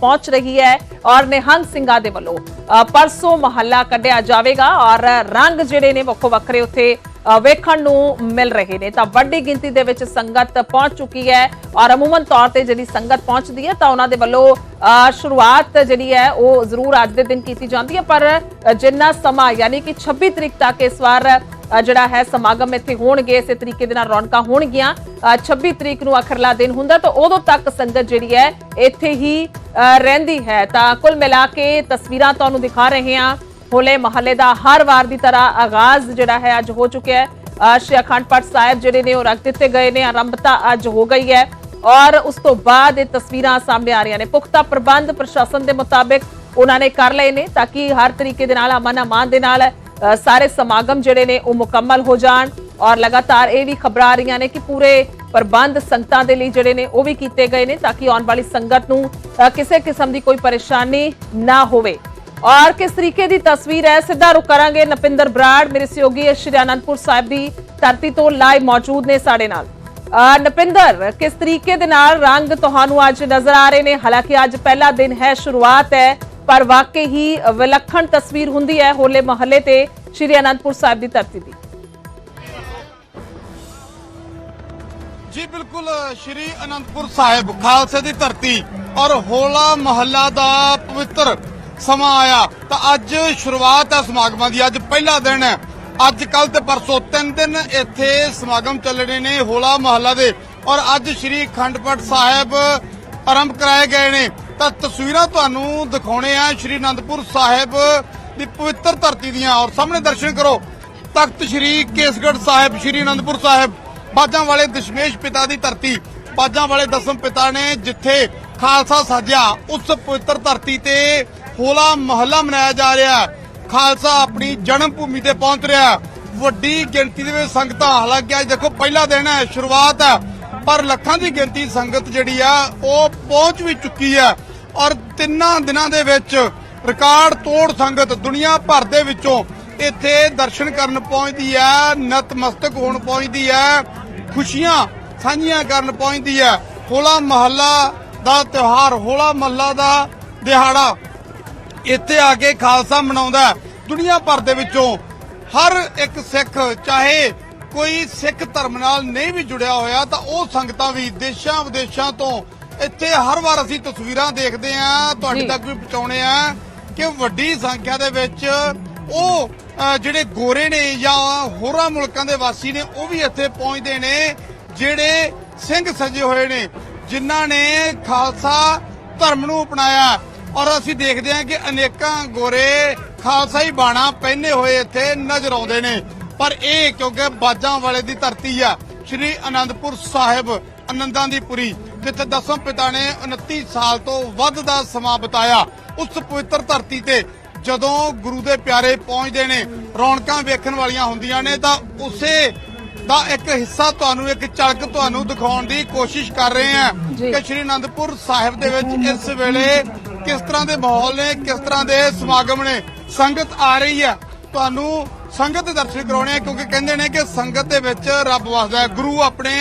ਪਹੁੰਚ ਰਹੀ ਹੈ ਔਰ ਨਿਹੰਗ ਸਿੰਘਾਂ ਦੇ ਵੱਲੋਂ ਪਰਸੋਂ ਮਹੱਲਾ ਕੱਢਿਆ ਜਾਵੇਗਾ ਔਰ ਰੰਗ ਜਿਹੜੇ ਨੇ ਵੱਖੋ ਵੱਖਰੇ ਉੱਥੇ ਵੇਖਣ ਨੂੰ ਮਿਲ ਰਹੇ ਨੇ। ਤਾਂ ਵੱਡੀ ਗਿਣਤੀ ਦੇ ਵਿੱਚ ਸੰਗਤ ਪਹੁੰਚ ਚੁੱਕੀ ਹੈ ਔਰ ਅਮੂਮਨ ਤੌਰ ਤੇ ਜਿਹੜੀ ਸੰਗਤ ਪਹੁੰਚਦੀ ਹੈ ਤਾਂ ਉਹਨਾਂ ਦੇ ਵੱਲੋਂ ਅ, ਸ਼ੁਰੂਆਤ ਜਿਹੜੀ ਹੈ ਉਹ ਜ਼ਰੂਰ ਅੱਜ ਦੇ ਦਿਨ ਕੀਤੀ ਜਾਂਦੀ ਹੈ। ਪਰ ਜਿੰਨਾ ਸਮਾਂ ਯਾਨੀ ਕਿ 26 ਤਰੀਕ ਤੱਕ ਇਸ ਵਾਰ ਜਿਹੜਾ ਹੈ ਸਮਾਗਮ ਇੱਥੇ ਹੋਣਗੇ ਇਸੇ ਤਰੀਕੇ ਦੇ ਨਾਲ ਰੌਣਕਾਂ ਹੋਣਗੀਆਂ। ਅ, 26 ਤਰੀਕ ਨੂੰ ਅਖਰਲਾ ਦਿਨ ਹੁੰਦਾ ਤਾਂ ਉਦੋਂ ਤੱਕ ਸੰਗਤ ਜਿਹੜੀ ਹੈ ਇੱਥੇ ਹੀ ਰਹਿੰਦੀ ਹੈ। ਤਾਂ ਕੁੱਲ ਮਿਲਾ ਕੇ ਤਸਵੀਰਾਂ ਤੁਹਾਨੂੰ ਦਿਖਾ ਰਹੇ ਹਾਂ। ਹੋਲੇ ਮਹੱਲੇ ਦਾ ਹਰ ਵਾਰ ਦੀ ਤਰ੍ਹਾਂ ਆਗਾਜ਼ ਜਿਹੜਾ ਹੈ ਅੱਜ ਹੋ ਚੁੱਕਿਆ ਹੈ। ਸ਼੍ਰੀ ਅਖੰਡ ਪਾਠ ਸਾਹਿਬ ਜਿਹੜੇ ਨੇ ਉਹ ਰੱਖ ਦਿੱਤੇ ਗਏ ਨੇ ਆਰੰਭਤਾ ਅੱਜ ਹੋ ਗਈ ਹੈ। ਔਰ ਉਸ ਤੋਂ ਬਾਅਦ ਇਹ ਤਸਵੀਰਾਂ ਸਾਹਮਣੇ ਆ ਰਹੀਆਂ ਨੇ। ਪੁਖਤਾ ਪ੍ਰਬੰਧ ਪ੍ਰਸ਼ਾਸਨ ਦੇ ਮੁਤਾਬਿਕ ਉਹਨਾਂ ਨੇ ਕਰ ਲਏ ਨੇ ਤਾਂ ਕਿ ਹਰ ਤਰੀਕੇ ਦੇ ਨਾਲ ਅਮਨ ਅਮਾਨ ਦੇ ਨਾਲ ਸਾਰੇ ਸਮਾਗਮ ਜਿਹੜੇ ਨੇ ਉਹ ਮੁਕੰਮਲ ਹੋ ਜਾਣ ਔਰ ਲਗਾਤਾਰ ਇਹ ਵੀ ਖਬਰਾਂ ਆ ਰਹੀਆਂ ਨੇ ਕਿ ਪੂਰੇ ਪ੍ਰਬੰਧ ਸੰਗਤਾਂ ਦੇ ਲਈ ਜਿਹੜੇ ਨੇ ਉਹ ਵੀ ਕੀਤੇ ਗਏ ਨੇ ਤਾਂ ਕਿ ਆਉਣ ਵਾਲੀ ਸੰਗਤ ਨੂੰ ਕਿਸੇ ਕਿਸਮ ਦੀ ਕੋਈ ਪਰੇਸ਼ਾਨੀ ਨਾ ਹੋਵੇ। ਔਰ ਕਿਸ ਤਰੀਕੇ ਦੀ ਤਸਵੀਰ ਹੈ, ਸਿੱਧਾ ਰੁਕ ਕਰਾਂਗੇ ਨਪਿੰਦਰ ਬਰਾੜ, ਮੇਰੇ ਸਹਿਯੋਗੀ ਸ਼੍ਰੀ ਅਨੰਦਪੁਰ ਸਾਹਿਬ ਦੀ ਧਰਤੀ ਤੋਂ ਲਾਈਵ ਮੌਜੂਦ ਨੇ ਸਾਡੇ ਨਾਲ। ਨਪਿੰਦਰ, ਕਿਸ ਤਰੀਕੇ ਦੇ ਨਾਲ ਰੰਗ ਤੁਹਾਨੂੰ ਅੱਜ ਨਜ਼ਰ ਆ ਰਹੇ ਨੇ? ਹਾਲਾਂਕਿ ਅੱਜ ਪਹਿਲਾ ਦਿਨ ਹੈ, ਸ਼ੁਰੂਆਤ ਹੈ। ਪਰ ਵਾਕਈ ਹੀ ਵਿਲੱਖਣ ਤਸਵੀਰ ਹੁੰਦੀ ਹੈ ਹੋਲੇ ਮਹੱਲੇ ਤੇ ਸ਼੍ਰੀ ਅਨੰਦਪੁਰ ਸਾਹਿਬ ਦੀ ਧਰਤੀ ਦੀ। ਜੀ ਬਿਲਕੁਲ, ਸ਼੍ਰੀ ਅਨੰਦਪੁਰ ਸਾਹਿਬ ਖਾਲਸੇ ਦੀ ਧਰਤੀ ਔਰ ਹੋਲਾ ਮਹੱਲਾ ਦਾ ਪਵਿੱਤਰ ਸਮਾਂ ਆਇਆ। ਤਾਂ ਅੱਜ ਸ਼ੁਰੂਆਤ ਹੈ ਸਮਾਗਮਾਂ ਦੀ, ਅੱਜ ਪਹਿਲਾ ਦਿਨ ਹੈ। ਅੱਜ ਕੱਲ ਤੇ ਪਰਸੋਂ ਤਿੰਨ ਦਿਨ ਇੱਥੇ ਸਮਾਗਮ ਚੱਲਣੇ ਨੇ ਹੋਲਾ ਮਹੱਲਾ ਦੇ। ਔਰ ਅੱਜ ਸ਼੍ਰੀ ਖੰਡਪਟ ਸਾਹਿਬ ਆਰੰਭ ਕਰਾਏ ਗਏ ਨੇ। ਤਾਂ ਤਸਵੀਰਾਂ ਤੁਹਾਨੂੰ ਦਿਖਾਉਣੇ ਆ ਸ਼੍ਰੀ ਅਨੰਦਪੁਰ ਸਾਹਿਬ ਦੀ ਪਵਿੱਤਰ ਧਰਤੀ ਦੀਆਂ। ਔਰ ਸਾਹਮਣੇ ਦਰਸ਼ਨ ਕਰੋ, ਤਖਤ ਸ਼੍ਰੀ ਕੇਸਗੜ੍ਹ ਸਾਹਿਬ, ਸ਼੍ਰੀ ਅਨੰਦਪੁਰ ਸਾਹਿਬ, ਬਾਜਾਂ ਵਾਲੇ ਦਸ਼ਮੇਸ਼ ਪਿਤਾ ਦੀ ਧਰਤੀ। ਬਾਜਾਂ ਵਾਲੇ ਦਸਮ ਪਿਤਾ ਨੇ ਜਿੱਥੇ ਖਾਲਸਾ ਸਾਜਿਆ, ਉਸ ਪਵਿੱਤਰ ਧਰਤੀ ਤੇ ਹੋਲਾ ਮਹੱਲਾ ਮਨਾਇਆ ਜਾ ਰਿਹਾ ਖਾਲਸਾ ਆਪਣੀ ਜਨਮ ਭੂਮੀ ਤੇ ਪਹੁੰਚ ਰਿਹਾ ਵੱਡੀ ਗਿਣਤੀ ਦੇ ਵਿੱਚ ਸੰਗਤਾਂ ਹਾਲਾਂਕਿ ਅੱਜ ਦੇਖੋ ਪਹਿਲਾ ਦਿਨ ਹੈ, ਸ਼ੁਰੂਆਤ ਹੈ, ਪਰ ਲੱਖਾਂ ਦੀ ਗਿਣਤੀ ਸੰਗਤ ਜਿਹੜੀ ਆ, ਉਹ ਪਹੁੰਚ ਵੀ ਚੁੱਕੀ ਹੈ। ਔਰ ਤਿੰਨਾਂ ਦਿਨਾਂ ਦੇ ਵਿੱਚ ਰਿਕਾਰਡ ਤੋੜ ਸੰਗਤ ਦੁਨੀਆ ਭਰ ਦੇ ਵਿੱਚੋਂ ਇੱਥੇ ਦਰਸ਼ਨ ਕਰਨ ਪਹੁੰਚਦੀ ਹੈ, ਨਤਮਸਤਕ ਹੋਣ ਪਹੁੰਚਦੀ ਹੈ, ਖੁਸ਼ੀਆਂ ਸਾਂਝੀਆਂ ਕਰਨ ਪਹੁੰਚਦੀ ਹੈ ਹੋਲਾ ਮਹੱਲਾ ਦਾ ਤਿਉਹਾਰ, ਹੋਲਾ ਮਹੱਲਾ ਦਾ ਦਿਹਾੜਾ ਇੱਥੇ ਆ ਕੇ ਖਾਲਸਾ ਮਨਾਉਂਦਾ ਹੈ। ਦੁਨੀਆ ਭਰ ਦੇ ਵਿੱਚੋਂ ਹਰ ਇੱਕ ਸਿੱਖ, ਚਾਹੇ ਕੋਈ ਸਿੱਖ ਧਰਮ ਨਾਲ ਨਹੀਂ ਵੀ ਜੁੜਿਆ ਹੋਇਆ, ਤਾਂ ਉਹ ਸੰਗਤਾਂ ਵੀ ਦੇਸ਼ਾਂ ਵਿਦੇਸ਼ਾਂ ਤੋਂ ਇੱਥੇ ਹਰ ਵਾਰ ਅਸੀਂ ਤਸਵੀਰਾਂ ਦੇਖਦੇ ਆਂ ਤੁਹਾਡੇ। ਤੱਕ ਵੀ ਪਹੁੰਚਾਉਣੇ ਆ ਕਿ ਵੱਡੀ ਸੰਖਿਆ ਦੇ ਵਿੱਚ ਉਹ ਜਿਹੜੇ ਗੋਰੇ ਨੇ ਜਾਂ ਹੋਰਾਂ ਮੁਲਕਾਂ ਦੇ ਵਾਸੀ ਨੇ ਉਹ ਵੀ ਇੱਥੇ ਪਹੁੰਚਦੇ ਨੇ ਜਿਹੜੇ ਸਿੰਘ ਸਜੇ ਹੋਏ ਨੇ ਜਿਨ੍ਹਾਂ ਨੇ ਖਾਲਸਾ ਧਰਮ ਨੂੰ ਅਪਣਾਇਆ। ਔਰ ਅਸੀਂ ਦੇਖਦੇ ਹਾਂ ਕਿ ਅਨੇਕਾਂ ਗੋਰੇ ਖਾਲਸਾ ਹੀ ਬਾਣਾ ਪਹਿਨੇ ਹੋਏ ਇੱਥੇ ਨਜ਼ਰ ਆਉਂਦੇ ਨੇ। ਪਰ ਇਹ ਕਿਉਂਕਿ ਬਾਜਾਂ ਵਾਲੇ ਦੀ ਧਰਤੀ ਆ ਸ਼੍ਰੀ ਅਨੰਦਪੁਰ ਸਾਹਿਬ ਆਨੰਦਾਂ ਦੀ ਪੁਰੀ ਜਿੱਥੇ ਦਸਮ ਪਿਤਾ ਨੇ 29 ਸਾਲ ਤੋਂ ਵੱਧ ਦਾ ਸਮਾਂ ਬਿਤਾਇਆ ਉਸ ਪਵਿੱਤਰ ਧਰਤੀ ਤੇ ਜਦੋਂ ਗੁਰੂ ਦੇ ਪਿਆਰੇ ਪਹੁੰਚਦੇ ਨੇ ਰੌਣਕਾਂ ਵੇਖਣ ਵਾਲੀਆਂ ਹੁੰਦੀਆਂ ਨੇ ਤਾਂ ਉਸੇ ਦਾ ਇੱਕ ਹਿੱਸਾ ਤੁਹਾਨੂੰ ਇੱਕ ਝਲਕ ਤੁਹਾਨੂੰ ਦਿਖਾਉਣ ਦੀ ਕੋਸ਼ਿਸ਼ ਕਰ ਰਹੇ ਹਾਂ। ਕਿ ਸ਼੍ਰੀ ਅਨੰਦਪੁਰ ਸਾਹਿਬ ਦੇ ਵਿੱਚ ਇਸ ਵੇਲੇ ਕਿਸ ਤਰ੍ਹਾਂ ਦੇ ਮਾਹੌਲ ਨੇ ਕਿਸ ਤਰ੍ਹਾਂ ਦੇ ਸਮਾਗਮ ਨੇ ਸੰਗਤ ਆ ਰਹੀ ਹੈ ਤੁਹਾਨੂੰ ਸੰਗਤ ਦੇ ਦਰਸ਼ਨ ਕਰਾਉਣੇ ਆ ਕਿਉਂਕਿ ਕਹਿੰਦੇ ਨੇ ਕਿ ਸੰਗਤ ਦੇ ਵਿੱਚ ਰੱਬ ਵਸਦਾ ਹੈ ਗੁਰੂ ਆਪਣੇ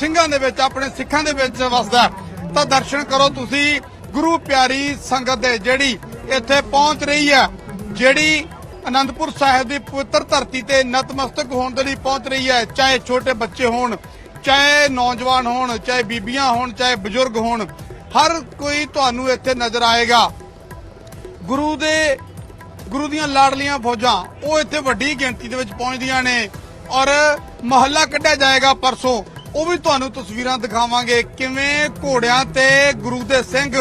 ਸਿੰਘਾਂ ਦੇ ਵਿੱਚ, ਆਪਣੇ ਸਿੱਖਾਂ ਦੇ ਵਿੱਚ ਵਸਦਾ ਤਾਂ ਦਰਸ਼ਨ ਕਰੋ ਤੁਸੀਂ, ਗੁਰੂ ਪਿਆਰੀ ਸੰਗਤ ਦੇ, ਜਿਹੜੀ ਇੱਥੇ ਪਹੁੰਚ ਰਹੀ ਹੈ, ਜਿਹੜੀ ਅਨੰਦਪੁਰ ਸਾਹਿਬ ਦੀ ਪਵਿੱਤਰ ਧਰਤੀ ਤੇ ਨਤਮਸਤਕ ਹੋਣ ਦੇ ਲਈ ਪਹੁੰਚ ਰਹੀ ਹੈ, ਚਾਹੇ ਛੋਟੇ ਬੱਚੇ ਹੋਣ, ਚਾਹੇ ਨੌਜਵਾਨ ਹੋਣ, ਚਾਹੇ ਬੀਬੀਆਂ ਹੋਣ, ਚਾਹੇ ਬਜ਼ੁਰਗ ਹੋਣ, ਹਰ ਕੋਈ ਤੁਹਾਨੂੰ ਇੱਥੇ ਨਜ਼ਰ ਆਏਗਾ। ਗੁਰੂ ਦੇ, ਗੁਰੂ ਦੀਆਂ ਲਾੜਲੀਆਂ ਫੌਜਾਂ, ਉਹ ਇੱਥੇ ਵੱਡੀ ਗਿਣਤੀ ਦੇ ਵਿੱਚ ਪਹੁੰਚਦੀਆਂ ਨੇ ਔਰ ਮਹੱਲਾ ਕੱਢਿਆ ਜਾਏਗਾ ਪਰਸੋਂ। ਉਹ ਵੀ ਤੁਹਾਨੂੰ ਤਸਵੀਰਾਂ ਦਿਖਾਵਾਂਗੇ। ਕਿਵੇਂ ਘੋੜਿਆਂ ਤੇ ਗੁਰੂ ਦੇ ਸਿੰਘ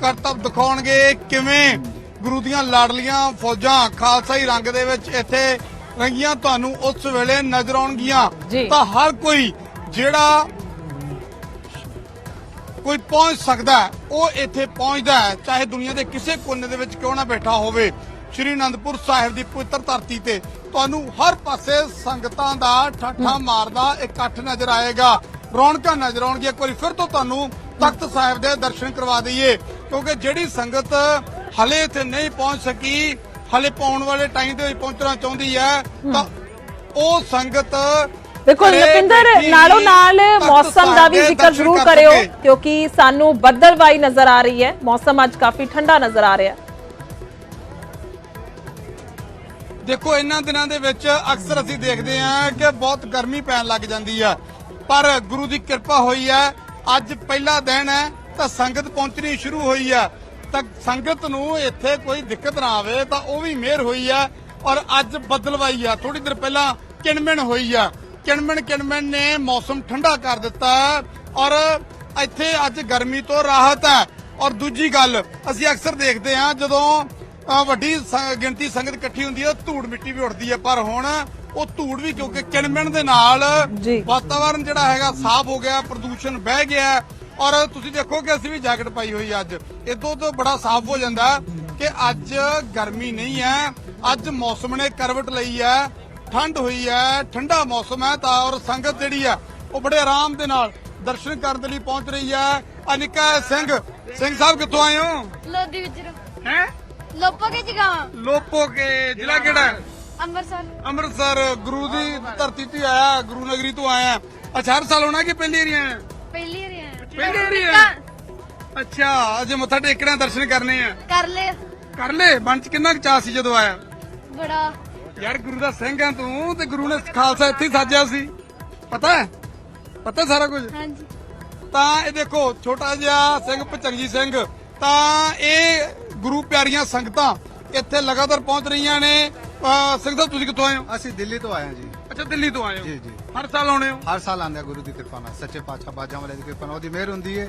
ਕਰਤੱਵ ਦਿਖਾਉਣਗੇ ਕਿਵੇਂ ਗੁਰੂ ਦੀਆਂ ਲਾਡਲੀਆਂ ਫੌਜਾਂ ਖਾਲਸਾਈ ਰੰਗ ਦੇ ਵਿੱਚ ਇੱਥੇ ਰੰਗੀਆਂ ਤੁਹਾਨੂੰ ਉਸ ਵੇਲੇ ਨਜ਼ਰ ਆਉਣਗੀਆਂ। ਤਾਂ ਹਰ ਕੋਈ ਜਿਹੜਾ ਕੋਈ ਪਹੁੰਚ ਸਕਦਾ ਉਹ ਇੱਥੇ ਪਹੁੰਚਦਾ ਹੈ। ਚਾਹੇ ਦੁਨੀਆ ਦੇ ਕਿਸੇ ਕੋਨੇ ਦੇ ਵਿੱਚ ਕਿਉਂ ਨਾ ਬੈਠਾ ਹੋਵੇ। ਸ਼੍ਰੀ ਅਨੰਦਪੁਰ ਸਾਹਿਬ ਦੀ ਪਵਿੱਤਰ ਧਰਤੀ ਤੇ ਤੁਹਾਨੂੰ ਹਰ ਪਾਸੇ ਸੰਗਤਾਂ ਦਾ ਠਾਠਾ ਮਾਰਦਾ ਇਕੱਠ ਨਜ਼ਰ ਆਏਗਾ। ਰੌਣਕਾਂ ਨਜ਼ਰ ਆਉਣਗੀਆਂ। ਇੱਕ ਵਾਰੀ ਫਿਰ ਤੋਂ ਤੁਹਾਨੂੰ ਤਖਤ ਸਾਹਿਬ ਦੇ ਦਰਸ਼ਨ ਕਰਵਾ ਦਈਏ। ਕਿਉਂਕਿ ਜਿਹੜੀ ਸੰਗਤ ਹਲੇ ਇੱਥੇ ਨਹੀਂ ਪਹੁੰਚ ਸਕੀ ਹਲੇ ਪਾਉਣ ਵਾਲੇ ਟਾਈਮ ਦੇ ਵਿੱਚ ਪਹੁੰਚਣਾ ਚਾਹੁੰਦੀ ਹੈ ਤਾਂ ਉਹ ਸੰਗਤ ਦੇਖੋ ਲਪਿੰਦਰ ਨਾਲੋਂ ਨਾਲ ਮੌਸਮ ਦਾ ਵੀ ਜ਼ਿਕਰ ਜ਼ਰੂਰ ਕਰ ਕਰਿਓ। ਕਿਉਂਕਿ ਸਾਨੂੰ ਬੱਦਲਵਾਈ ਨਜ਼ਰ ਆ ਰਹੀ ਹੈ। ਮੌਸਮ ਅੱਜ ਕਾਫੀ ਠੰਡਾ ਨਜ਼ਰ ਆ ਰਿਹਾ। ਹੈ ਦੇਖੋ, ਇਹਨਾਂ ਦਿਨਾਂ ਦੇ ਵਿੱਚ ਅਕਸਰ ਅਸੀਂ ਦੇਖਦੇ ਹਾਂ ਕਿ ਬਹੁਤ ਗਰਮੀ ਪੈਣ ਲੱਗ ਜਾਂਦੀ ਆ। ਪਰ ਗੁਰੂ ਦੀ ਕਿਰਪਾ ਹੋਈ ਹੈ ਅੱਜ ਪਹਿਲਾ ਦਿਨ ਹੈ, ਤਾਂ ਸੰਗਤ ਪਹੁੰਚਣੀ ਸ਼ੁਰੂ ਹੋਈ ਆ। ਤਾਂ ਸੰਗਤ ਨੂੰ ਇੱਥੇ ਕੋਈ ਦਿੱਕਤ ਨਾ ਆਵੇ, ਤਾਂ ਉਹ ਵੀ ਮਿਹਰ ਹੋਈ ਆ। ਔਰ ਅੱਜ ਬਦਲਵਾਈ ਆ। ਥੋੜੀ ਦੇਰ ਪਹਿਲਾਂ ਕਿਣਮਣ ਹੋਈ ਆ। ਕਿਣਮਣ ਕਿਣਮਣ ਨੇ ਮੌਸਮ ਠੰਡਾ ਕਰ ਦਿੱਤਾ। ਹੈ ਔਰ ਇੱਥੇ ਅੱਜ ਗਰਮੀ ਤੋਂ ਰਾਹਤ ਹੈ। ਔਰ ਦੂਜੀ ਗੱਲ, ਅਸੀਂ ਅਕਸਰ ਦੇਖਦੇ ਹਾਂ, ਜਦੋਂ ਅ, ਵੱਡੀ ਗਿਣਤੀ ਸੰਗਤ ਇਕੱਠੀ ਹੁੰਦੀ ਹੈ ਧੂੜ ਮਿੱਟੀ ਵੀ ਉੱਡਦੀ ਹੈ ਪਰ ਹੁਣ ਉਹ ਧੂੜ ਵੀ ਕਿਉਂਕਿ ਕਿਣਮਣ ਦੇ ਨਾਲ ਜੀ। ਵਾਤਾਵਰਨ ਜਿਹੜਾ ਹੈਗਾ ਸਾਫ਼ ਹੋ ਗਿਆ ਪ੍ਰਦੂਸ਼ਣ ਬਹਿ ਗਿਆ ਔਰ ਤੁਸੀਂ ਦੇਖੋ ਕਿ ਅਸੀਂ ਵੀ ਜੈਕਟ ਪਾਈ ਹੋਈ ਅੱਜ। ਇਦੋਂ ਤੋਂ ਬੜਾ ਸਾਫ਼ ਹੋ ਜਾਂਦਾ ਕਿ ਅੱਜ ਗਰਮੀ ਨਹੀਂ ਹੈ ਅੱਜ ਮੌਸਮ ਨੇ ਕਰਵਟ ਲਈ ਹੈ ਠੰਡ ਹੋਈ ਹੈ ਠੰਡਾ ਮੌਸਮ ਹੈ ਤਾਂ ਔਰ ਸੰਗਤ ਜਿਹੜੀ ਹੈ ਉਹ ਬੜੇ ਆਰਾਮ ਦੇ ਨਾਲ ਦਰਸ਼ਨ ਕਰਨ ਦੇ ਲਈ ਪਹੁੰਚ ਰਹੀ ਹੈ ਅਨਿਕਾ ਸਿੰਘ ਸਿੰਘ ਸਾਹਿਬ ਕਿੱਥੋਂ ਆਏ ਹੋ? ਲੋਦੀ ਵਿੱਚ ਹੈ? ਲੋਪੋ ਕੇ ਜ਼ਿਲ੍ਹਾ ਕਿਹੜਾ ਹੈ? ਅੰਮ੍ਰਿਤਸਰ। ਅੰਮ੍ਰਿਤਸਰ ਗੁਰੂ ਦੀ ਧਰਤੀ ਤੇ ਆਇਆ ਗੁਰੂ ਨਗਰੀ ਤੋਂ ਆਇਆ। ਅੱਛਾ ਹਰ ਸਾਲ ਆਉਣਾ ਕਿ ਪਹਿਲੀ ਵਾਰੀ ਆਇਆ? ਪਹਿਲੀ ਵਾਰੀ ਆਇਆ। ਪਹਿਲੀ ਵਾਰੀ ਆਇਆ? ਅੱਛਾ ਅਜੇ ਮੱਥਾ ਟੇਕਣਾ ਦਰਸ਼ਨ ਕਰਨੇ ਆ। ਕਰ ਲੈ ਕਰ ਲੈ ਮਨ ਚ ਕਿੰਨਾ ਕੁ ਚਾਅ ਸੀ ਜਦੋਂ ਆਇਆ? ਬੜਾ। ਯਾਰ ਗੁਰੂ ਦਾ ਸਿੰਘ ਆ ਤੂੰ ਤੇ ਗੁਰੂ ਨੇ ਖਾਲਸਾ ਇੱਥੇ ਹੀ ਸਾਜਿਆ ਸੀ। ਪਤਾ ਹੈ? ਪਤਾ ਸਾਰਾ ਕੁਝ? ਹਾਂਜੀ। ਤਾਂ ਇਹ ਦੇਖੋ ਛੋਟਾ ਜਿਹਾ ਸਿੰਘ ਭਚੰਗੀ ਸਿੰਘ। ਤਾਂ ਇਹ ਗੁਰੂ ਪਿਆਰੀਆਂ ਸੰਗਤਾਂ ਇੱਥੇ ਲਗਾਤਾਰ ਪਹੁੰਚ ਰਹੀਆਂ ਨੇ। ਸਾਹਿਬ ਤੁਸੀਂ ਕਿੱਥੋਂ ਆਏ ਹੋ? ਅਸੀਂ ਦਿੱਲੀ ਤੋਂ ਆਏ ਹਾਂ ਜੀ। ਅੱਛਾ ਦਿੱਲੀ ਤੋਂ ਆਏ ਹੋ? ਜੀ, ਜੀ। ਹਰ ਸਾਲ ਆਉਣੇ ਹੋ? ਹਰ ਸਾਲ ਆਉਂਦੇ ਹਾਂ ਗੁਰੂ ਦੀ ਕਿਰਪਾ ਨਾਲ। ਸੱਚੇ ਪਾਤਸ਼ਾਹ ਬਾਜਾਂ ਵਾਲੇ ਦੀ ਕਿਰਪਾ ਨਾਲ। ਉਹਦੀ ਮਿਹਰ ਹੁੰਦੀ ਹੈ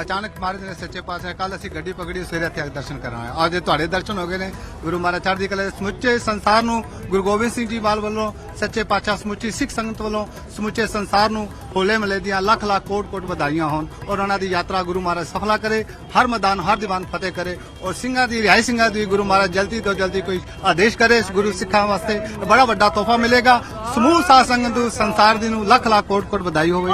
ਅਚਾਨਕ ਮਹਾਰਾਜ ਨੇ ਸੱਚੇ ਪਾਤਸ਼ਾਹ ਕੱਲ ਅਸੀਂ ਗੱਡੀ ਪਕੜੀ, ਸਵੇਰੇ ਇੱਥੇ ਆ ਕੇ ਦਰਸ਼ਨ ਕਰਨ ਆਏ ਅੱਜ ਤੁਹਾਡੇ ਦਰਸ਼ਨ ਹੋ ਗਏ ਨੇ, ਗੁਰੂ ਮਹਾਰਾਜ ਚੜ੍ਹਦੀ ਕਲਾ ਸਮੁੱਚੇ ਸੰਸਾਰ ਨੂੰ, ਗੁਰੂ ਗੋਬਿੰਦ ਸਿੰਘ ਜੀ ਬਾਲ ਵੱਲੋਂ, ਸੱਚੇ ਪਾਤਸ਼ਾਹ ਸਮੁੱਚੀ ਸਿੱਖ ਸੰਗਤ ਵੱਲੋਂ, ਸਮੁੱਚੇ ਸੰਸਾਰ ਨੂੰ ਹੋਲੇ ਮਹੱਲੇ ਦੀਆਂ ਲੱਖ ਲੱਖ ਕੋਟ ਕੋਟ ਵਧਾਈਆਂ ਹੋਣ ਔਰ ਉਹਨਾਂ ਦੀ ਯਾਤਰਾ ਗੁਰੂ ਮਹਾਰਾਜ ਸਫਲਾ ਕਰੇ, ਹਰ ਮੈਦਾਨ, ਹਰ ਦੀਵਾਨ ਫਤਿਹ ਕਰੇ ਔਰ ਸਿੰਘਾਂ ਦੀ, ਰਿਹਾਈ ਸਿੰਘਾਂ ਦੀ ਗੁਰੂ ਮਹਾਰਾਜ ਜਲਦੀ ਤੋਂ ਜਲਦੀ ਕੋਈ ਆਦੇਸ਼ ਕਰੇ ਇਸ ਗੁਰੂ ਸਿੱਖਾਂ ਵਾਸਤੇ। ਬੜਾ ਵੱਡਾ ਤੋਹਫਾ ਮਿਲੇਗਾ। ਸਮੂਹ ਸਾਧ ਸੰਗਤ ਨੂੰ, ਸੰਸਾਰ ਦੀ ਨੂੰ ਲੱਖ ਲੱਖ ਕੋਟ ਕੋਟ ਵਧਾਈ ਹੋਵੇ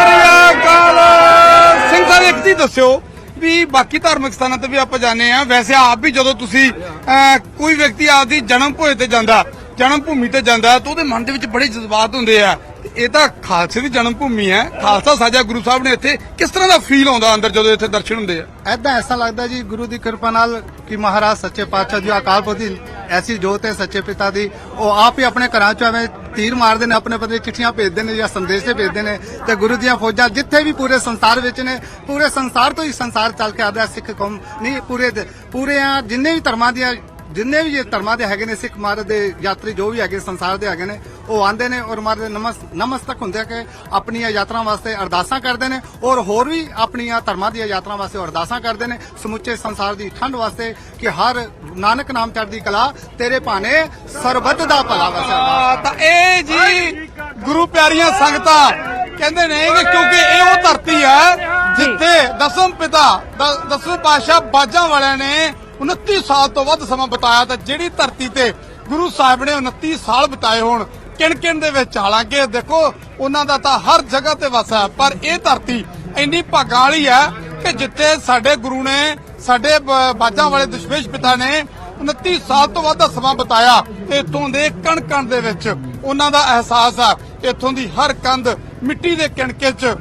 ਸ੍ਰੀ ਅਕਾਲ ਸਿੰਘ ਸਾਹਿਬ ਇੱਕ ਚੀਜ਼ ਦੱਸਿਓ ਵੀ ਬਾਕੀ ਧਾਰਮਿਕ ਸਥਾਨਾਂ ਤੇ ਵੀ ਆਪਾਂ ਜਾਂਦੇ ਆ ਵੈਸੇ ਆਪ ਵੀ ਜਦੋਂ ਤੁਸੀਂ ਅਹ, ਕੋਈ ਵਿਅਕਤੀ ਆਪਦੀ ਜਨਮ ਭੋਏ ਤੇ ਜਾਂਦਾ ਜਨਮ ਭੂਮੀ ਤੇ ਜਾਂਦਾ ਤਾਂ ਉਹਦੇ ਮਨ ਦੇ ਵਿੱਚ ਬੜੇ ਜਜ਼ਬਾਤ ਹੁੰਦੇ ਆ। ਇਹ ਤਾਂ ਖਾਲਸੇ ਦੀ ਜਨਮ ਭੂਮੀ ਹੈ। ਖਾਲਸਾ ਸਾਜਾ ਗੁਰੂ ਸਾਹਿਬ ਨੇ ਇੱਥੇ ਕਿਸ ਤਰ੍ਹਾਂ ਦਾ ਫੀਲ ਆਉਂਦਾ ਅੰਦਰ ਜਦੋਂ ਇੱਥੇ ਦਰਸ਼ਨ ਹੁੰਦੇ ਆ? ਐਦਾਂ ਐਸਾ ਲੱਗਦਾ ਜੀ, ਗੁਰੂ ਦੀ ਕਿਰਪਾ ਨਾਲ ਕਿ ਮਹਾਰਾਜ, ਸੱਚੇ ਪਾਤਸ਼ਾਹ ਜੀ, ਅਕਾਲ ਪੁਰਖ ਦੀ ਐਸੀ ਜੋਤ ਹੈ, ਸੱਚੇ ਪਿਤਾ ਦੀ। ਉਹ ਆਪ ਹੀ ਆਪਣੇ ਘਰਾਂ ਚੋਂ ਐਵੇਂ ਤੀਰ ਮਾਰਦੇ ਨੇ, ਆਪਣੇ ਪਤੇ ਚਿੱਠੀਆਂ ਭੇਜਦੇ ਨੇ ਜਾਂ ਸੰਦੇਸ਼ ਭੇਜਦੇ ਨੇ ਤੇ ਗੁਰੂ ਦੀਆਂ ਫੌਜਾਂ ਜਿੱਥੇ ਵੀ ਪੂਰੇ ਸੰਸਾਰ ਵਿੱਚ ਨੇ, ਪੂਰੇ ਸੰਸਾਰ ਤੋਂ ਹੀ ਸੰਸਾਰ ਚੱਲ ਕੇ ਆਦਾ ਸਿੱਖ ਕੌਮ ਨਹੀਂ, ਪੂਰੇ ਪੂਰੇ ਆ ਜਿੰਨੇ ਵੀ ਧਰਮਾਂ ਦੀਆਂ, ਜਿੰਨੇ ਵੀ ਇਹ ਧਰਮਾਂ ਦੇ ਹੈਗੇ ਨੇ, ਸਿੱਖ ਮਹਾਰਾਜ ਦੇ ਯਾਤਰੀ ਜੋ ਵੀ ਹੈਗੇ ਸੰਸਾਰ ਦੇ ਹੈਗੇ ਨੇ ਉਹ ਆਂਦੇ ਨੇ ਔਰ ਮਹਾਰਾਜ ਨਮਸ ਨਮਸਤਕ ਹੁੰਦੇ ਆ ਕਿ ਆਪਣੀਆਂ ਯਾਤਰਾ ਵਾਸਤੇ ਅਰਦਾਸਾਂ ਕਰਦੇ ਨੇ ਔਰ ਹੋਰ ਵੀ ਆਪਣੀਆਂ ਧਰਮਾਂ ਦੀਆਂ ਯਾਤਰਾ ਵਾਸਤੇ ਅਰਦਾਸਾਂ ਕਰਦੇ ਨੇ। ਸਮੁੱਚੇ ਸੰਸਾਰ ਦੀ ਠੰਡ ਵਾਸਤੇ ਕਿ ਹਰ ਨਾਨਕ ਨਾਮ ਚੜ੍ਹਦੀ ਕਲਾ ਤੇਰੇ ਭਾਣੇ ਸਰਬੱਤ ਦਾ ਭਲਾ ਵਸੇ। ਤਾਂ ਇਹ ਜੀ ਗੁਰੂ ਪਿਆਰੀਆਂ ਸੰਗਤਾਂ ਕਹਿੰਦੇ ਨੇ ਕਿ ਕਿਉਂਕਿ ਇਹ ਉਹ ਧਰਤੀ ਹੈ ਜਿੱਥੇ ਦਸਮ ਪਿਤਾ, ਦ- ਦਸਵੇਂ ਪਾਤਸ਼ਾਹ ਬਾਜਾਂ ਵਾਲਿਆਂ ਨੇ 29 ਸਾਲ ਤੋਂ ਵੱਧ ਸਮਾਂ ਬਿਤਾਇਆ ਤਾਂ ਜਿਹੜੀ ਧਰਤੀ ਤੇ ਗੁਰੂ ਸਾਹਿਬ ਨੇ 29 ਸਾਲ ਬਿਤਾਏ ਹੋਣ ਕਿਣਕਿਣ ਦੇ ਵਿੱਚ। ਹਾਲਾਂਕਿ ਦੇਖੋ, ਉਹਨਾਂ ਦਾ ਤਾਂ ਹਰ ਜਗ੍ਹਾ ਤੇ ਵਸਾ ਹੈ, ਪਰ ਇਹ ਧਰਤੀ ਇੰਨੀ ਭਾਗਾਂ ਵਾਲੀ ਹੈ ਕਿ ਜਿੱਥੇ ਸਾਡੇ ਗੁਰੂ ਨੇ, ਸਾਡੇ ਬਾਜਾਂ ਵਾਲੇ ਦਸ਼ਮੇਸ਼ ਪਿਤਾ ਨੇ 29 ਸਾਲ ਤੋਂ ਵੱਧ ਦਾ ਸਮਾਂ ਬਿਤਾਇਆ, ਤੇ ਦੇ ਕਣ ਕਣ ਦੇ ਵਿੱਚ ਉਹਨਾਂ ਦਾ ਅਹਿਸਾਸ ਆ ਇੱਥੋਂ ਦੀ ਹਰ ਕੰਧ ਮਿੱਟੀ ਦੇ ਕਿਣਕੇ 'ਚ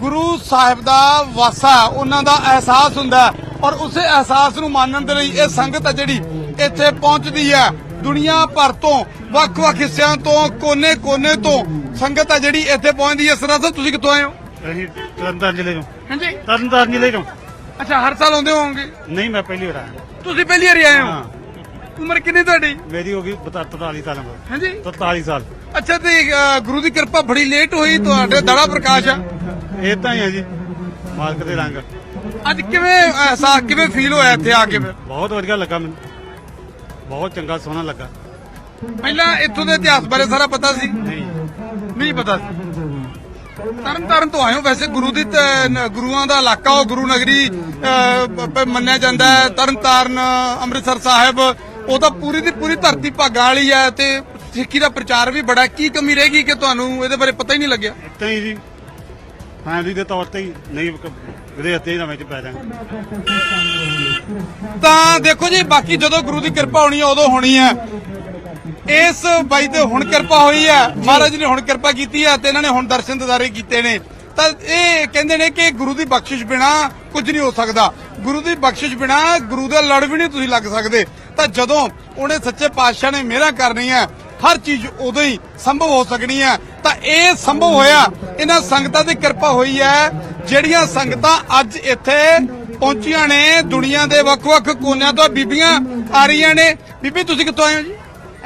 ਗੁਰੂ ਸਾਹਿਬ ਦਾ ਵਾਸਾ ਉਹਨਾਂ ਦਾ ਅਹਿਸਾਸ ਹੁੰਦਾ ਔਰ ਉਸੇ ਅਹਿਸਾਸ ਨੂੰ ਮਾਨਣ ਦੇ ਲਈ ਇਹ ਸੰਗਤ ਹੈ ਜਿਹੜੀ ਇੱਥੇ ਪਹੁੰਚਦੀ ਹੈ। ਦੁਨੀਆ ਭਰ ਤੋਂ ਵੱਖ-ਵੱਖ ਹਿੱਸਿਆਂ ਤੋਂ ਕੋਨੇ-ਕੋਨੇ ਤੋਂ ਸੰਗਤ ਹੈ ਜਿਹੜੀ ਇੱਥੇ ਪਹੁੰਚਦੀ ਹੈ। ਸਰਾਸਰ ਤੁਸੀਂ ਕਿੱਥੋਂ ਆਏ ਹੋ? ਅਸੀਂ ਤਰਨਤਾਰਨ ਜ਼ਿਲ੍ਹੇ ਤੋਂ। ਹਾਂਜੀ। ਤਰਨਤਾਰਨ ਜ਼ਿਲ੍ਹੇ ਤੋਂ। ਅੱਛਾ ਹਰ ਸਾਲ ਆਉਂਦੇ ਹੋਵੋਗੇ? ਨਹੀਂ ਮੈਂ ਪਹਿਲੀ ਵਾਰ ਆਇਆ। ਤੁਸੀਂ ਪਹਿਲੀ ਵਾਰੀ ਆਏ ਹਾਂ? ਹੋ। ਉਮਰ ਕਿੰਨੀ ਤੁਹਾਡੀ? ਮੇਰੀ ਹੋ ਗਈ 43 ਸਾਲ ਉਮਰ। ਹਾਂਜੀ। 43 ਸਾਲ। ਅੱਛਾ ਤੇ ਗੁਰੂ ਦੀ ਕਿਰਪਾ ਬੜੀ ਲੇਟ ਹੋਈ ਤੁਹਾਡੇ ਦੜਾ ਪ੍ਰਕਾਸ਼ ਆ। ਇਦਾਂ ਹੀ ਆ ਜੀ ਮਾਲਕ ਦੇ ਰੰਗ। ਅੱਜ ਕਿਵੇਂ ਐਸਾ ਕਿਵੇਂ ਫੀਲ ਹੋਇਆ ਇੱਥੇ ਆ ਕੇ ਫਿਰ? ਬਹੁਤ ਵਧੀਆ ਲੱਗਾ ਮੈਨੂੰ। ਬਹੁਤ ਚੰਗਾ ਸੋਹਣਾ ਲੱਗਾ। ਪਹਿਲਾਂ ਇੱਥੋਂ ਦੇ ਇਤਿਹਾਸ ਬਾਰੇ ਸਾਰਾ ਪਤਾ ਸੀ। ਨਹੀਂ। ਨਹੀਂ ਪਤਾ ਸੀ। ਤਰਨ ਤਾਰਨ ਤੋਂ ਹੋ ਵੈਸੇ ਗੁਰੂ ਦੀ ਤ- ਨ- ਗੁਰੂਆਂ ਦਾ ਇਲਾਕਾ ਉਹ ਗੁਰੂ ਨਗਰੀ ਅਹ, ਪ- ਪ- ਮੰਨਿਆ ਜਾਂਦਾ ਹੈ। ਤਰਨ ਤਾਰਨ ਅੰਮ੍ਰਿਤਸਰ ਸਾਹਿਬ ਉਹ ਤਾਂ ਪੂਰੀ ਦੀ ਪੂਰੀ ਧਰਤੀ ਭਾਗਾਂ ਵਾਲੀ ਹੈ ਤੇ ਸਿੱਖੀ ਦਾ ਪ੍ਰਚਾਰ ਵੀ ਬੜਾ ਕੀ ਕਮੀ ਰਹੇਗੀ ਕਿ ਤੁਹਾਨੂੰ ਇਹਦੇ ਬਾਰੇ ਪਤਾ ਹੀ ਨਹੀਂ ਲੱਗਿਆ? ਇਦਾਂ ਹੀ ਜੀ। ਫੈਮਿਲੀ ਦੇ ਤੌਰ ਤੇ ਹੀ ਨਹੀਂ ਵਿਦੇਸ਼ ਤੇ ਨਾ ਵਿੱਚ ਪੈ ਜਾਣਾ। ਤਾਂ ਦੇਖੋ ਜੀ, ਬਾਕੀ ਜਦੋਂ ਗੁਰੂ ਦੀ ਕਿਰਪਾ ਹੋਣੀ ਹੈ ਉਦੋਂ ਹੋਣੀ ਹੈ ਇਸ ਬਾਈ ਤੇ ਹੁਣ ਕਿਰਪਾ ਹੋਈ ਹੈ ਮਹਾਰਾਜ ਨੇ ਹੁਣ ਕਿਰਪਾ ਕੀਤੀ ਹੈ ਤੇ ਇਹਨਾਂ ਨੇ ਹੁਣ ਦਰਸ਼ਨ ਦਿਦਾਰੇ ਕੀਤੇ ਨੇ। ਤਾਂ ਇਹ ਕਹਿੰਦੇ ਨੇ ਕਿ ਗੁਰੂ ਦੀ ਬਖਸ਼ਿਸ਼ ਬਿਨਾ ਕੁਝ ਨਹੀਂ ਹੋ ਸਕਦਾ। ਗੁਰੂ ਦੀ ਬਖਸ਼ਿਸ਼ ਬਿਨਾ ਗੁਰੂ ਦਾ ਲੜ ਵੀ ਨਹੀਂ ਤੁਸੀਂ ਲੱਗ ਸਕਦੇ। ਤਾਂ ਜਦੋਂ ਉਹਨੇ ਸੱਚੇ ਪਾਤਸ਼ਾਹ ਨੇ ਮਿਹਰਾਂ ਹੈ ਹਰ ਚੀਜ਼ ਉਦੋਂ ਹੀ ਸੰਭਵ ਹੋ ਸਕਣੀ ਹੈ ਤਾਂ ਇਹ ਸੰਭਵ ਹੋਇਆ। ਇਹਨਾਂ ਸੰਗਤਾਂ ਦੀ ਕਿਰਪਾ ਹੋਈ ਹੈ। ਜਿਹੜੀਆਂ ਸੰਗਤਾਂ ਅੱਜ ਇੱਥੇ ਪਹੁੰਚੀਆਂ ਨੇ ਦੁਨੀਆ ਦੇ ਵੱਖ-ਵੱਖ ਕੋਨਿਆਂ ਤੋਂ ਬੀਬੀਆਂ ਆ ਰਹੀਆਂ ਨੇ। ਬੀਬੀ ਤੁਸੀਂ ਕਿੱਥੋਂ ਆਏ ਹੋ ਜੀ?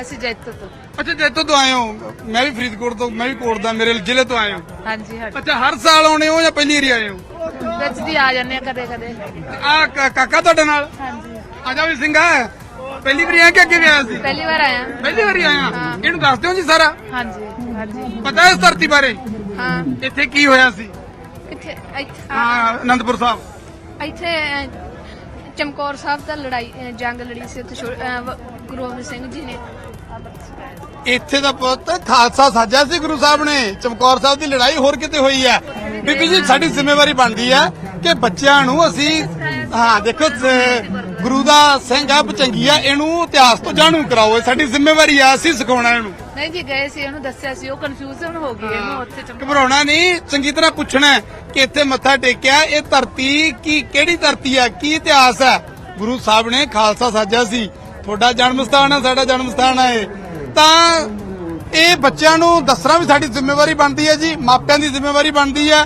ਅਸੀਂ ਜੈਤੋ ਤੋਂ। ਅੱਛਾ ਜੈਤੋ ਤੋਂ ਆਏ ਹੋ। ਮੈਂ ਵੀ ਫਰੀਦਕੋਟ ਤੋਂ ਮੈਂ ਵੀ ਕੋਟ ਦਾ ਮੇਰੇ ਜ਼ਿਲ੍ਹੇ ਤੋਂ ਆਏ ਹੋ। ਹਾਂਜੀ ਹਾਂਜੀ ਅੱਛਾ ਹਰ ਸਾਲ ਆਉਣੇ ਹੋ ਜਾਂ ਪਹਿਲੀ ਵਾਰੀ ਆਏ ਹੋ? ਵਿੱਚ ਦੀ ਆ ਜਾਂਦੇ ਆ ਕਦੇ ਕਦੇ ਆ ਕਾਕਾ ਤੁਹਾਡੇ ਨਾਲ? ਹਾਂਜੀ। ਆ ਜਾ ਵੀ ਸਿੰਘਾ ਪਹਿਲੀ ਵਾਰੀ ਆਇਆ ਕਿ ਅੱਗੇ ਵੀ ਆਇਆ ਸੀ? ਪਹਿਲੀ ਵਾਰ ਆਇਆ। ਪਹਿਲੀ ਵਾਰੀ ਆਇਆ। ਇਹਨੂੰ ਦੱਸ ਦਿਓ ਜੀ ਸਾਰਾ। ਹਾਂਜੀ। ਹਾਂਜੀ ਪਤਾ ਇਸ ਧਰਤੀ ਬਾਰੇ? ਹਾਂ। ਇੱਥੇ ਕੀ ਹੋਇਆ ਸੀ? ਇੱਥੇ ਇੱਥੇ- ਹਾਂ ਅਨੰਦਪੁਰ ਸਾਹਿਬ। ਇੱਥੇ ਅ, ਚਮਕੌਰ ਸਾਹਿਬ ਦਾ ਲੜਾਈ ਅ, ਜੰਗ ਲੜੀ ਸੀ ਉੱਥੇ ਛੋ- ਅ, ਵ- ਗੁਰੂ ਗੋਬਿੰਦ ਸਿੰਘ ਜੀ ਨੇ। ਇੱਥੇ ਦਾ ਪੁੱਤ ਖਾਲਸਾ ਸਾਜਿਆ ਸੀ ਗੁਰੂ ਸਾਹਿਬ ਨੇ। ਚਮਕੌਰ ਸਾਹਿਬ ਦੀ ਲੜਾਈ ਹੋਰ ਕਿਤੇ ਹੋਈ ਹੈ? ਬੀਬੀ ਜੀ ਸਾਡੀ ਜ਼ਿੰਮੇਵਾਰੀ ਬਣਦੀ ਹੈ ਕਿ ਬੱਚਿਆਂ ਨੂੰ ਅਸੀਂ ਹਾਂ ਦੇਖੋ ਸ- ਗੁਰੂ ਦਾ ਸਿੰਘ ਆ ਬਚੰਗੀ ਆ ਇਹਨੂੰ ਇਤਿਹਾਸ ਤੋਂ ਜਾਣੂ ਕਰਾਓ ਇਹ ਸਾਡੀ ਜ਼ਿੰਮੇਵਾਰੀ ਆ ਅਸੀਂ ਸਿਖਾਉਣਾ ਇਹਨੂੰ। ਨਹੀਂ ਜੀ ਗਏ ਸੀ ਉਹਨੂੰ ਦੱਸਿਆ ਸੀ ਉਹ ਕਨਫਿਊਜ਼ਨ ਹੋ ਗਈ ਇਹਨੂੰ ਉੱਥੇ ਚਮਕੌਰ ਘਬਰਾਉਣਾ ਨਹੀਂ ਚੰਗੀ ਤਰ੍ਹਾਂ ਪੁੱਛਣਾ ਹੈ ਕਿ ਇੱਥੇ ਮੱਥਾ ਟੇਕਿਆ ਇਹ ਧਰਤੀ ਕੀ ਕਿਹੜੀ ਧਰਤੀ ਹੈ ਕੀ ਇਤਿਹਾਸ ਹੈ ਗੁਰੂ ਸਾਹਿਬ ਨੇ ਖਾਲਸਾ ਸਾਜਿਆ ਸੀ ਤੁਹਾਡਾ ਜਨਮ ਸਥਾਨ ਹੈ ਸਾਡਾ ਜਨਮ ਸਥਾਨ ਹੈ ਇਹ। ਤਾਂ ਇਹ ਬੱਚਿਆਂ ਨੂੰ ਦੱਸਣਾ ਵੀ ਸਾਡੀ ਜ਼ਿੰਮੇਵਾਰੀ ਬਣਦੀ ਹੈ ਜੀ ਮਾਪਿਆਂ ਦੀ ਜ਼ਿੰਮੇਵਾਰੀ ਬਣਦੀ ਹੈ।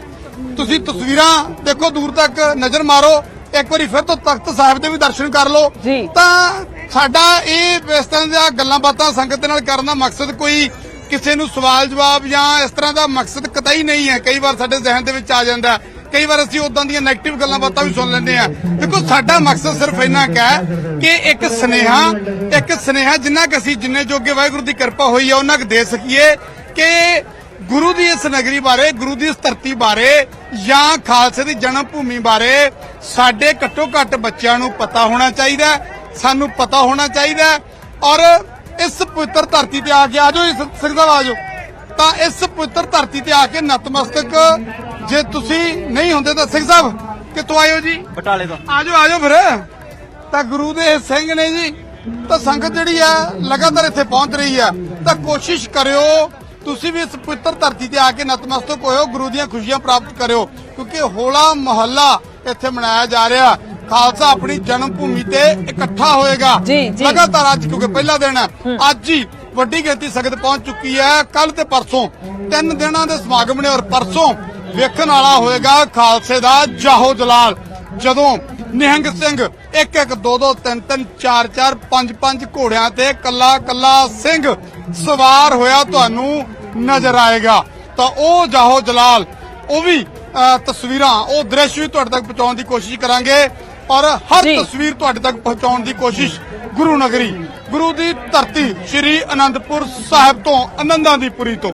ਤੁਸੀਂ ਤਸਵੀਰਾਂ ਦੇਖੋ ਦੂਰ ਤੱਕ ਨਜ਼ਰ ਮਾਰੋ ਇੱਕ ਵਾਰੀ ਫਿਰ ਤੋਂ ਤਖਤ ਸਾਹਿਬ ਦੇ ਵੀ ਦਰਸ਼ਨ ਕਰ ਲਓ ਜੀ। ਤਾਂ ਸਾਡਾ ਇਹ ਇਸ ਤਰ੍ਹਾਂ ਦੀਆਂ ਗੱਲਾਂ ਬਾਤਾਂ ਸੰਗਤ ਦੇ ਨਾਲ ਕਰਨ ਦਾ ਮਕਸਦ ਕੋਈ ਕਿਸੇ ਨੂੰ ਸਵਾਲ ਜਵਾਬ ਜਾਂ ਇਸ ਤਰ੍ਹਾਂ ਦਾ ਮਕਸਦ ਕਤਈ ਨਹੀਂ ਹੈ ਕਈ ਵਾਰ ਸਾਡੇ ਜ਼ਿਹਨ ਦੇ ਵਿੱਚ ਆ ਜਾਂਦਾ ਹੈ। ਕਈ ਵਾਰ ਅਸੀਂ ਉਦਾਂ ਦੀਆਂ 네ਗੇਟਿਵ ਗੱਲਾਂ ਬਾਤਾਂ ਵੀ ਸੁਣ ਲੈਂਦੇ ਆ ਦੇਖੋ ਸਾਡਾ ਮਕਸਦ ਸਿਰਫ ਇੰਨਾ ਕੁ ਹੈ ਕਿ ਇੱਕ ਸਨੇਹਾ ਇੱਕ ਸਨੇਹਾ ਜਿੰਨਾ ਕਿ ਅਸੀਂ ਜਿੰਨੇ ਜੋਗੇ ਵਾਹਿਗੁਰੂ ਦੀ ਕਿਰਪਾ ਹੋਈ ਹੈ ਉਹਨਾਂ ਕੁ ਦੇ ਸਕੀਏ ਕਿ ਗੁਰੂ ਦੀ ਇਸ ਨਗਰੀ ਬਾਰੇ ਗੁਰੂ ਦੀ ਇਸ ਧਰਤੀ ਬਾਰੇ ਜਾਂ ਖਾਲਸੇ ਦੀ ਜਨਮ ਭੂਮੀ ਬਾਰੇ ਸਾਡੇ ਘੱਟੋ ਘੱਟ ਬੱਚਿਆਂ ਨੂੰ ਪਤਾ ਹੋਣਾ ਚਾਹੀਦਾ ਸਾਨੂੰ ਪਤਾ ਹੋਣਾ ਚਾਹੀਦਾ ਔਰ ਇਸ ਪਵਿੱਤਰ ਧਰਤੀ ਤੇ ਆ ਕੇ ਆਜੋ ਇਸ ਸਿੰਘ ਸਾਹਿਬ ਆਜੋ ਤਾਂ ਇਸ ਪਵਿੱਤਰ ਧਰਤੀ ਤੇ ਆ ਕੇ ਨਤਮਸਤਕ ਜੇ ਤੁਸੀਂ ਨਹੀਂ ਹੁੰਦੇ ਤਾਂ ਸਿੰਘ ਸਾਹਿਬ ਕਿੱਥੋਂ ਹੋ ਜੀ? ਬਟਾਲੇ ਤੋਂ। ਆਜੋ ਆਜੋ ਫਿਰ। ਤਾਂ ਗੁਰੂ ਦੇ ਸਿੰਘ ਨੇ ਜੀ ਤਾਂ ਸੰਗਤ ਜਿਹੜੀ ਆ ਲਗਾਤਾਰ ਇੱਥੇ ਪਹੁੰਚ ਰਹੀ ਆ। ਤਾਂ ਕੋਸ਼ਿਸ਼ ਕਰਿਓ ਤੁਸੀਂ ਵੀ ਇਸ ਪਵਿੱਤਰ ਧਰਤੀ ਤੇ ਆ ਕੇ ਨਤਮਸਤਕ ਹੋਇਓ ਗੁਰੂ ਦੀਆਂ ਖੁਸ਼ੀਆਂ ਪ੍ਰਾਪਤ ਕਰਿਓ। ਕਿਉਂਕਿ ਹੋਲਾ ਮਹੱਲਾ ਇੱਥੇ ਮਨਾਇਆ ਜਾ ਰਿਹਾ। ਖਾਲਸਾ ਆਪਣੀ ਜਨਮ ਭੂਮੀ ਤੇ ਇਕੱਠਾ ਹੋਏਗਾ। ਲਗਾਤਾਰ ਅੱਜ ਕਿਉਂਕਿ ਪਹਿਲਾ ਦਿਨ ਹੈ। ਅੱਜ ਹੀ ਵੱਡੀ ਗਿਣਤੀ ਸੰਗਤ ਪਹੁੰਚ ਚੁੱਕੀ ਹੈ। ਕੱਲ ਤੇ ਪਰਸੋਂ ਤਿੰਨ ਦਿਨਾਂ ਦੇ ਸਮਾਗਮ ਨੇ ਔਰ ਪਰਸੋਂ ਵੇਖਣ ਵਾਲਾ ਹੋਏਗਾ ਖਾਲਸੇ ਦਾ ਜਾਹੋ ਜਲਾਲ। ਜਦੋਂ ਨਿਹੰਗ ਸਿੰਘ ਇੱਕ ਇੱਕ ਦੋ ਦੋ ਤਿੰਨ ਤਿੰਨ ਚਾਰ ਚਾਰ ਪੰਜ ਪੰਜ ਘੋੜਿਆਂ ਤੇ ਕੱਲਾ ਕੱਲਾ ਸਿੰਘ ਸਵਾਰ ਹੋਇਆ ਤੁਹਾਨੂੰ ਨਜ਼ਰ ਆਏਗਾ। ਤਾਂ ਉਹ ਜਾਹੋ ਜਲਾਲ ਉਹ ਵੀ ਤਸਵੀਰਾਂ ਉਹ ਦ੍ਰਿਸ਼ ਵੀ ਤੁਹਾਡੇ ਤੱਕ ਪਹੁੰਚਾਉਣ ਦੀ ਕੋਸ਼ਿਸ਼ ਕਰਾਂਗੇ ਔਰ ਹਰ। ਤਸਵੀਰ ਤੁਹਾਡੇ ਤੱਕ ਪਹੁੰਚਾਉਣ ਦੀ ਕੋਸ਼ਿਸ਼ ਗੁਰੂ ਨਗਰੀ ਗੁਰੂ ਦੀ ਧਰਤੀ ਸ੍ਰੀ ਅਨੰਦਪੁਰ ਸਾਹਿਬ ਤੋਂ ਆਨੰਦਾਂ ਦੀ ਪੁਰੀ ਤੋਂ